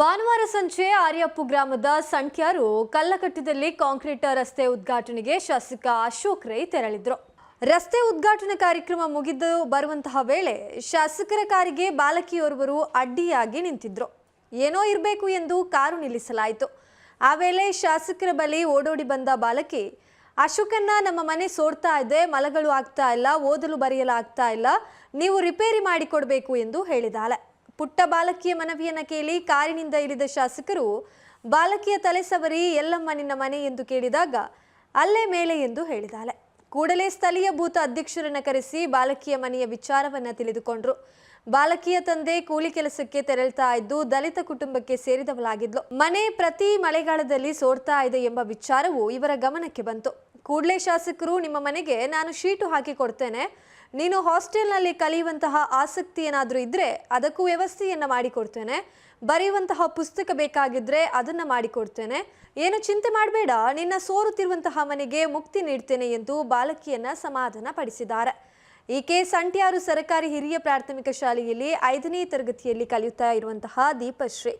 ಭಾನುವಾರ ಸಂಜೆ ಆರ್ಯಪ್ಪು ಗ್ರಾಮದ ಸಂಖ್ಯಾರು ಕಲ್ಲಕಟ್ಟಿದಲ್ಲಿ ಕಾಂಕ್ರೀಟ್ ರಸ್ತೆ ಉದ್ಘಾಟನೆಗೆ ಶಾಸಕ ಅಶೋಕ್ ರೈ ತೆರಳಿದ್ರು. ರಸ್ತೆ ಉದ್ಘಾಟನಾ ಕಾರ್ಯಕ್ರಮ ಮುಗಿದು ಬರುವಂತಹ ವೇಳೆ ಶಾಸಕರ ಕಾರಿಗೆ ಬಾಲಕಿಯೋರ್ವರು ಅಡ್ಡಿಯಾಗಿ ನಿಂತಿದ್ರು. ಏನೋ ಇರಬೇಕು ಎಂದು ಕಾರು ನಿಲ್ಲಿಸಲಾಯಿತು. ಆ ವೇಳೆ ಶಾಸಕರ ಬಳಿ ಓಡೋಡಿ ಬಂದ ಬಾಲಕಿ ಅಶೋಕನ್ನ ನಮ್ಮ ಮನೆ ಸೋಡ್ತಾ ಇದೆ, ಮಲಗಳು ಆಗ್ತಾ ಇಲ್ಲ, ಓದಲು ಬರೆಯಲು ಆಗ್ತಾ ಇಲ್ಲ, ನೀವು ರಿಪೇರಿ ಮಾಡಿಕೊಡಬೇಕು ಎಂದು ಹೇಳಿದಾಳೆ. ಪುಟ್ಟ ಬಾಲಕಿಯ ಮನವಿಯನ್ನ ಕೇಳಿ ಕಾರಿನಿಂದ ಇಳಿದ ಶಾಸಕರು, ಬಾಲಕಿಯ ತಲೆ ಸವರಿ ಎಲ್ಲಮ್ಮ ನಿನ್ನ ಮನೆ ಎಂದು ಕೇಳಿದಾಗ ಅಲ್ಲೇ ಮೇಲೆ ಎಂದು ಹೇಳಿದಾಳೆ. ಕೂಡಲೇ ಸ್ಥಳೀಯ ಭೂತ ಅಧ್ಯಕ್ಷರನ್ನ ಕರೆಸಿ ಬಾಲಕಿಯ ಮನೆಯ ವಿಚಾರವನ್ನ ತಿಳಿದುಕೊಂಡ್ರು. ಬಾಲಕಿಯ ತಂದೆ ಕೂಲಿ ಕೆಲಸಕ್ಕೆ ತೆರಳ್ತಾ ಇದ್ದು ದಲಿತ ಕುಟುಂಬಕ್ಕೆ ಸೇರಿದವಳಾಗಿದ್ಲು. ಮನೆ ಪ್ರತಿ ಮಳೆಗಾಲದಲ್ಲಿ ಸೋರ್ತಾ ಇದೆ ಎಂಬ ವಿಚಾರವು ಇವರ ಗಮನಕ್ಕೆ ಬಂತು. ಕೂಡಲೇ ಶಾಸಕರು, ನಿಮ್ಮ ಮನೆಗೆ ನಾನು ಶೀಟು ಹಾಕಿ ಕೊಡ್ತೇನೆ. ನೀನು ಹಾಸ್ಟೆಲ್ನಲ್ಲಿ ಕಲಿಯುವಂತಹ ಆಸಕ್ತಿ ಏನಾದರೂ ಇದ್ರೆ ಅದಕ್ಕೂ ವ್ಯವಸ್ಥೆಯನ್ನು ಮಾಡಿಕೊಡ್ತೇನೆ. ಬರೆಯುವಂತಹ ಪುಸ್ತಕ ಬೇಕಾಗಿದ್ರೆ ಅದನ್ನು ಮಾಡಿಕೊಡ್ತೇನೆ. ಏನು ಚಿಂತೆ ಮಾಡಬೇಡ. ನಿನ್ನ ಸೋರುತ್ತಿರುವಂತಹ ಮನೆಗೆ ಮುಕ್ತಿ ನೀಡ್ತೇನೆ ಎಂದು ಬಾಲಕಿಯನ್ನ ಸಮಾಧಾನ ಪಡಿಸಿದ್ದಾರೆ ಈಕೆ ಸಂಟ್ಯಾರು ಸರಕಾರಿ ಹಿರಿಯ ಪ್ರಾಥಮಿಕ ಶಾಲೆಯಲ್ಲಿ ಐದನೇ ತರಗತಿಯಲ್ಲಿ ಕಲಿಯುತ್ತಾ ಇರುವಂತಹ ದೀಪಶ್ರೀ.